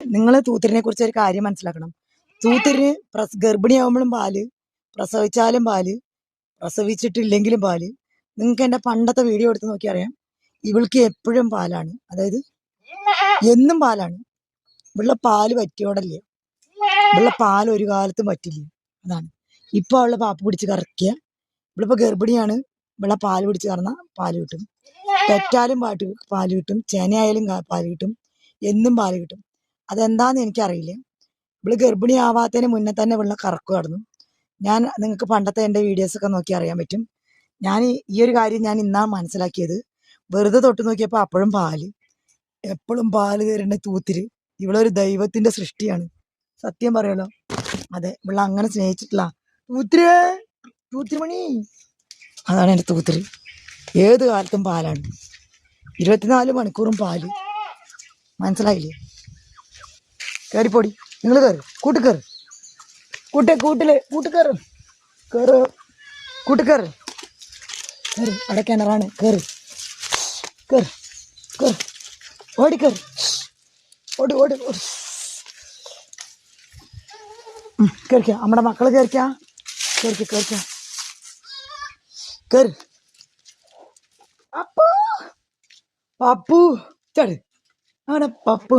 നിങ്ങൾ തൂത്തിരിനെ കുറിച്ച് ഒരു കാര്യം മനസ്സിലാക്കണം. തൂത്തിരിന് പ്രസ് ഗർഭിണിയാവുമ്പോഴും പാൽ പ്രസവിച്ചാലും പാൽ പ്രസവിച്ചിട്ടില്ലെങ്കിലും പാൽ. നിങ്ങൾക്ക് എന്റെ പണ്ടത്തെ വീഡിയോ എടുത്ത് നോക്കി അറിയാം ഇവൾക്ക് എപ്പോഴും പാലാണ്. അതായത് എന്നും പാലാണ്. ഇവളുടെ പാൽ പറ്റിയോടല്ലേ ഇവളുടെ പാൽ ഒരു കാലത്തും പറ്റില്ല അതാണ്. ഇപ്പൊ അവളുടെ പാപ്പ് പിടിച്ച് കറക്കിയ. ഇപ്പൊ ഗർഭിണിയാണ്. ഇവിടെ പാൽ പിടിച്ച് കറന്ന പാൽ കിട്ടും. പെറ്റാലും പാട്ട് പാൽ കിട്ടും. ചേനയായാലും പാൽ കിട്ടും. എന്നും പാൽ കിട്ടും. അതെന്താന്ന് എനിക്കറിയില്ല. ഇവൾ ഗർഭിണി ആവാത്തതിന് മുന്നേ തന്നെ ഇവിടെ കറക്കു കടന്നു. ഞാൻ നിങ്ങൾക്ക് പണ്ടത്തെ എന്റെ വീഡിയോസൊക്കെ നോക്കി അറിയാൻ പറ്റും. ഞാൻ ഈ- ഒരു കാര്യം ഞാൻ ഇന്നാ മനസ്സിലാക്കിയത്. വെറുതെ തൊട്ട് നോക്കിയപ്പോൾ അപ്പോഴും പാൽ. എപ്പോഴും പാൽ തരേണ്ട തൂത്തിര് ഇവളൊരു ദൈവത്തിന്റെ സൃഷ്ടിയാണ്. സത്യം പറയുമല്ലോ അതെ ഇവളെ അങ്ങനെ സ്നേഹിച്ചിട്ടില്ല. തൂത്തിര് തൂത്തിരിമണി അതാണ് എന്റെ തൂത്തിര് ഏത് കാലത്തും പാലാണ്. ഇരുപത്തിനാല് മണിക്കൂറും പാൽ. മനസ്സിലായില്ലേ? കയറിപ്പോടി നിങ്ങൾ കയറി കൂട്ട് കയറി കൂട്ടെ കൂട്ടിൽ കൂട്ട് കയറ് കയറ് കൂട്ട് കയറ് കയറി അവിടെ കിണറാണ്. കയറി കയറി കയറി ഓടി കയറി ഓടി ഓടി ഓടി. കയറിക്ക നമ്മുടെ മക്കൾ കയറിക്ക കയറിക്ക കയറിക്ക കയറി അപ്പു. പപ്പു. ചട്. അവിടെ പപ്പു.